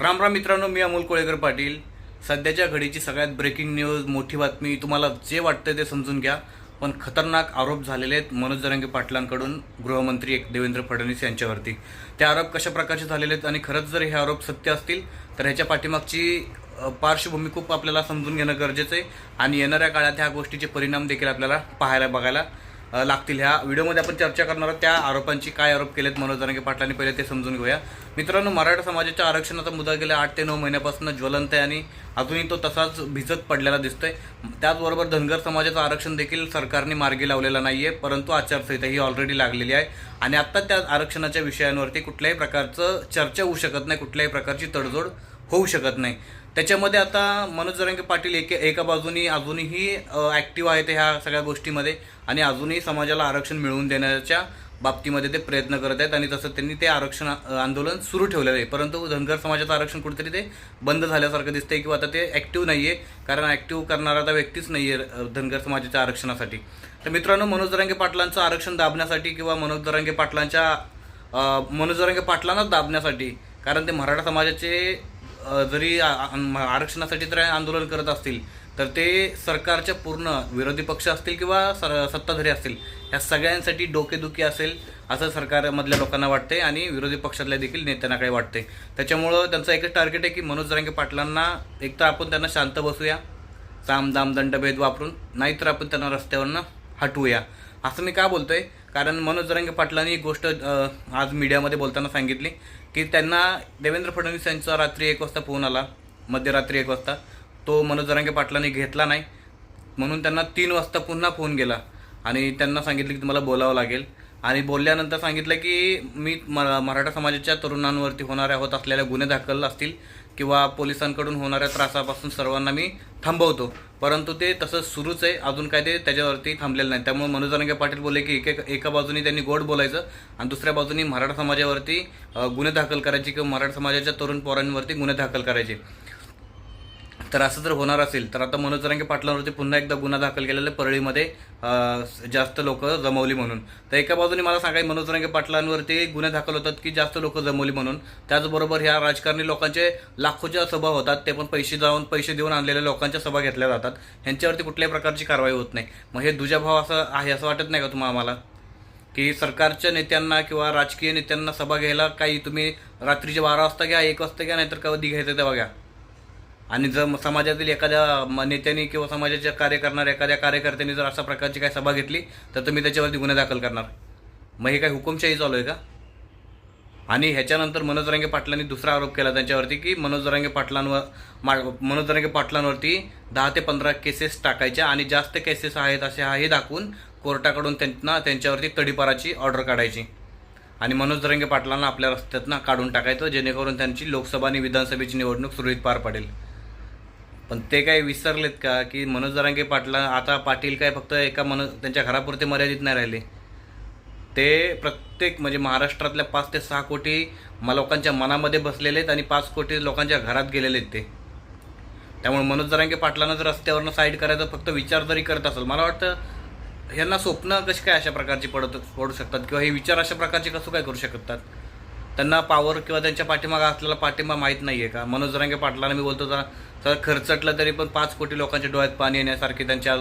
राम राम मित्रांनो मी अमोल कोळेकर पाटील. सध्याच्या घडीची सगळ्यात ब्रेकिंग न्यूज मोठी बातमी तुम्हाला जे वाटतं ते समजून घ्या. पण खतरनाक आरोप झालेले आहेत मनोज जरांगे पाटलांकडून गृहमंत्री एक देवेंद्र फडणवीस यांच्यावरती. ते आरोप कशा प्रकारचे झालेले आहेत आणि खरंच जर हे आरोप सत्य असतील तर ह्याच्या पाठीमागची पार्श्वभूमी खूप आपल्याला समजून घेणं गरजेचं आहे. आणि येणाऱ्या काळात ह्या गोष्टीचे परिणाम देखील आपल्याला पाहायला बघायला लागतील. ह्या व्हिडिओमध्ये आपण चर्चा करणार आहोत त्या आरोपांची काय आरोप केलेत मनोज जरांगे पाटलांनी पहिले ते समजून घेऊया. मित्रांनो मराठा समाजाच्या आरक्षणाचा मुद्दा गेल्या आठ ते नऊ महिन्यापासून ज्वलंत आहे आणि अजूनही तो तसाच भिजत पडलेला दिसतोय. त्याचबरोबर धनगर समाजाचं आरक्षण देखील सरकारने मार्गी लावलेला नाही आहे परंतु आचारसंहिता ही ऑलरेडी लागलेली आहे. आणि आत्ता त्या आरक्षणाच्या विषयांवरती कुठल्याही प्रकारचं चर्चा होऊ शकत नाही कुठल्याही प्रकारची तडजोड होऊ शकत नाही. त्याच्यामध्ये आता मनोज जरांगे पाटील एक एका बाजूनी अजूनही ॲक्टिव्ह आहेत ह्या सगळ्या गोष्टीमध्ये आणि अजूनही समाजाला आरक्षण मिळवून देण्याच्या बाबतीमध्ये ते प्रयत्न करत आहेत आणि तसं त्यांनी ते आरक्षण आंदोलन सुरू ठेवलेलं आहे. परंतु धनगर समाजाचं आरक्षण कुठेतरी ते बंद झाल्यासारखं दिसतंय किंवा आता ते ॲक्टिव्ह नाही आहे कारण ॲक्टिव्ह करणारा आता व्यक्तीच नाही आहे धनगर समाजाच्या आरक्षणासाठी. तर मित्रांनो मनोज जरांगे पाटलांचं आरक्षण दाबण्यासाठी किंवा मनोज जरांगे पाटलांच्या मनोज जरांगे पाटलांनाच दाबण्यासाठी कारण ते मराठा समाजाचे जरी आरक्षणासाठी तर आंदोलन करत असतील तर ते सरकारच्या पूर्ण विरोधी पक्ष असतील किंवा सर सत्ताधारी असतील या सगळ्यांसाठी डोकेदुखी असेल असं सरकारमधल्या लोकांना वाटते आणि विरोधी पक्षातल्या देखील नेत्यांना काही वाटते त्याच्यामुळं त्यांचं एकच टार्गेट आहे की मनोज जरांगे पाटलांना एक तर आपण त्यांना शांत बसूया साम दाम दंडभेद वापरून नाहीतर आपण त्यांना रस्त्यावरनं हटवूया. असं मी का बोलतोय? कारण मनोज पाटलांनी एक गोष्ट आज मीडियामध्ये बोलताना सांगितली की त्यांना देवेंद्र फडणवीस यांचा रात्री एक वाजता फोन आला मध्यरात्री एक वाजता. तो मनोज पाटलांनी घेतला नाही. म्हणून त्यांना तीन वाजता पुन्हा फोन गेला. आणि त्यांना सांगितलं की तुम्हाला बोलावं लागेल. आणि बोलल्यानंतर सांगितलं की मी म- मराठा समाजाच्या तरुणांवरती होणाऱ्या होत असलेल्या गुन्हे दाखल असतील किंवा पोलिसांकडून होणाऱ्या त्रासापासून सर्वांना मी थांबवतो. परंतु ते तसं सुरूच आहे. अजून काय ते त्याच्यावरती थांबलेलं नाही. त्यामुळे मनोज जरांगे पाटील बोलले की एक एका बाजूनी त्यांनी गोड बोलायचं आणि दुसऱ्या बाजूनी मराठा समाजावरती गुन्हे दाखल करायचे किंवा मराठा समाजाच्या तरुण पोरांवरती गुन्हे दाखल करायचे. तर असं जर होणार असेल तर आता मनोज जरांगे पाटलांवरती पुन्हा एकदा गुन्हा दाखल केलेला आहे परळीमध्ये जास्त लोक जमवली म्हणून. तर एका बाजूने मला सांगाय मनोज जरांगे पाटलांवरती गुन्हे दाखल होतात की जास्त लोक जमवली म्हणून. त्याचबरोबर ह्या राजकारणी लोकांचे लाखोच्या सभा होतात ते पण पैसे जाऊन पैसे देऊन आणलेल्या लोकांच्या सभा घेतल्या जातात. ह्यांच्यावरती कुठल्याही प्रकारची कारवाई होत नाही. मग हे दुजाभाव असं आहे असं वाटत नाही का तुम्हाला आम्हाला? की सरकारच्या नेत्यांना किंवा राजकीय नेत्यांना सभा घ्यायला काही तुम्ही रात्रीचे बारा वाजता घ्या एक वाजता घ्या नाहीतर कधी घ्यायचं तेव्हा घ्या आणि जर समाजातील एखाद्या नेत्याने किंवा समाजाचे कार्य करणाऱ्या एखाद्या कार्यकर्त्यांनी जर अशा प्रकारची काही सभा घेतली तर तुम्ही त्याच्यावरती गुन्हे दाखल करणार. मग हे काय हुकुमशाही चालू आहे का? आणि ह्याच्यानंतर मनोज रंगे पाटलांनी दुसरा आरोप केला त्यांच्यावरती की मनोज रंगे पाटलांवर मा मनोज रंगे पाटलांवरती दहा ते पंधरा केसेस टाकायच्या आणि जास्त केसेस आहेत असे हा हे दाखवून कोर्टाकडून त्यांना त्यांच्यावरती तडीपाराची ऑर्डर काढायची. आणि मनोज रंगे पाटलांना आपल्या रस्त्यातनं काढून टाकायचं जेणेकरून त्यांची लोकसभा आणि विधानसभेची निवडणूक सुरळीत पार पडेल. पण ते काय विसरलेत का? की मनोज जरांगे पाटला आता पाटील काय फक्त एका मन त्यांच्या घरापुरते मर्यादित नाही राहिले. ते प्रत्येक म्हणजे महाराष्ट्रातल्या पाच ते सहा कोटी म लोकांच्या मनामध्ये बसलेले आहेत आणि पाच कोटी लोकांच्या घरात गेलेले आहेत ते. त्यामुळे मनोज जरांगे पाटलांना जर रस्त्यावरनं साईड करायचा फक्त विचार जरी करत असेल मला वाटतं ह्यांना स्वप्न कशी काय अशा प्रकारची पडत पडू शकतात? किंवा हे विचार अशा प्रकारचे कसं काय करू शकतात? त्यांना पावर किंवा त्यांच्या पाठीमागा असलेला पाठिंबा माहीत नाही आहे का? मनोज जरांगे पाटलांना मी बोलतो जरा जरा खर्चटलं तरी पण पाच कोटी लोकांच्या डोळ्यात पाणी येण्यासारखे त्यांच्या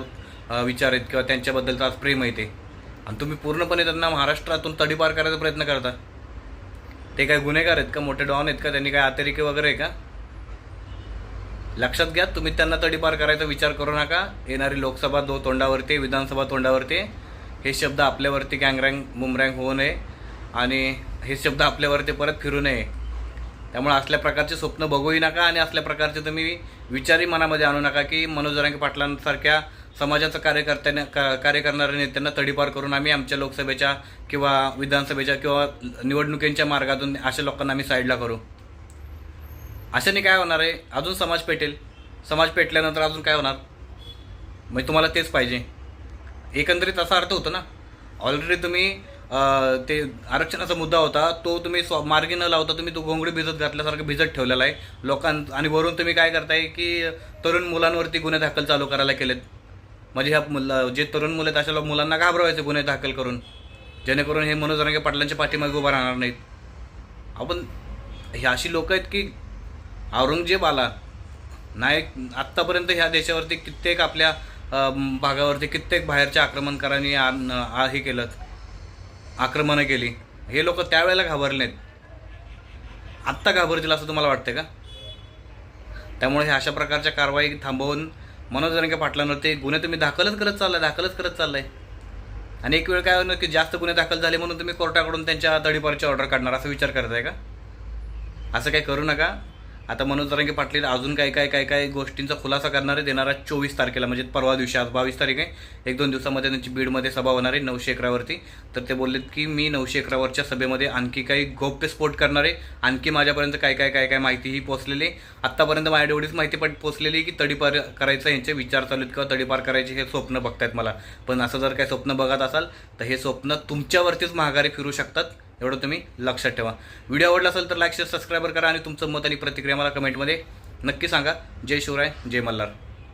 विचार आहेत किंवा त्यांच्याबद्दलचा आज प्रेम आहे ते. आणि तुम्ही पूर्णपणे त्यांना महाराष्ट्रातून तडीपार करायचा प्रयत्न करता. ते काय गुन्हेगार आहेत का? मोठे डॉन आहेत का? त्यांनी काय अतिरेकी वगैरे आहे का? लक्षात घ्या तुम्ही त्यांना तडीपार करायचा विचार करू नका. येणारी लोकसभा दो तोंडावरती विधानसभा तोंडावरती हे शब्द आपल्यावरती गँगरँग मुमरँग होऊ नये. आणि हे शब्द आपल्यावरती परत फिरू नये. त्यामुळे असल्या प्रकारचे स्वप्न बघूही नका आणि असल्या प्रकारचे तुम्ही विचारही मनामध्ये आणू नका की मनोज पाटलांसारख्या समाजाचं कार्यकर्त्यांना का कार्य करणाऱ्या नेत्यांना तडीपार करून आम्ही आमच्या लोकसभेच्या किंवा विधानसभेच्या किंवा निवडणुकींच्या मार्गातून अशा लोकांना आम्ही साईडला करू. अशाने काय होणार आहे? अजून समाज पेटेल. समाज पेटल्यानंतर अजून काय होणार? म्हणजे तुम्हाला तेच पाहिजे. एकंदरीत असा अर्थ होतो ना. ऑलरेडी तुम्ही ते आरक्षणाचा मुद्दा होता. तो तुम्ही स्व मार्गी न लावता तुम्ही तो घोंगडी भिजत घातल्यासारखं भिजत ठेवलेला आहे. लोकां आणि वरून तुम्ही काय करताय की तरुण मुलांवरती गुन्हे दाखल चालू करायला केलेत. म्हणजे ह्या मुलं जे तरुण मुलं आहेत अशा मुलांना घाबरवायचे गुन्हे दाखल करून. जेणेकरून हे मनोज रंगे पाटलांच्या पाठीमागे उभा राहणार नाहीत. आपण ही अशी लोक आहेत की औरंगजेब आला. नायक आत्तापर्यंत ह्या देशावरती कित्येक आपल्या भागावरती कित्येक बाहेरच्या आक्रमणकारांनी आ- हे केलं. आक्रमणं केली. हे लोक त्यावेळेला घाबरले आहेत आत्ता घाबरतील असं तुम्हाला वाटतं का? त्यामुळे ह्या अशा प्रकारच्या कारवाई थांबवून मनोज जरंगे पाटलांवरती गुन्हे तुम्ही दाखलच करत चाललाय दाखलच करत चाललाय. आणि एक वेळ काय होणार की जास्त गुन्हे दाखल झाले म्हणून तुम्ही कोर्टाकडून त्यांच्या तडीपारची ऑर्डर काढणार असा विचार करताय का? असं काही करू नका. आता मनोज रंगे पाटील अजून काय काय काय काय गोष्टींचा खुलासा करणारे देणारा चोवीस तारखेला म्हणजे परवा दिवशी आज बावीस तारीख आहे. एक दोन दिवसामध्ये त्यांची बीडमध्ये सभा होणार आहे नऊशे एकरावरती. तर ते बोललेत की मी नऊशे एकरावरच्या सभेमध्ये आणखी काही गौप्यस्फोट करणार आहे आणखी माझ्यापर्यंत काय काय काय काय माहितीही पोचलेली आहे. आत्तापर्यंत माझ्या एवढीच माहिती पण पोचलेली आहे की तडीपार करायचं यांचे विचार चालू आहेत किंवा तडीपार करायचे हे स्वप्न बघतायत मला. पण असं जर काही स्वप्न बघत असाल तर हे स्वप्न तुमच्यावरतीच महागारी फिरू शकतात. एवढं तुम्ही लक्षात ठेवा. व्हिडिओ आवडला असेल तर लाईक शेअर सबस्क्राईबर करा आणि तुमचं मत आणि प्रतिक्रिया मला कमेंटमध्ये नक्की सांगा. जय शिवराय जय मल्हार.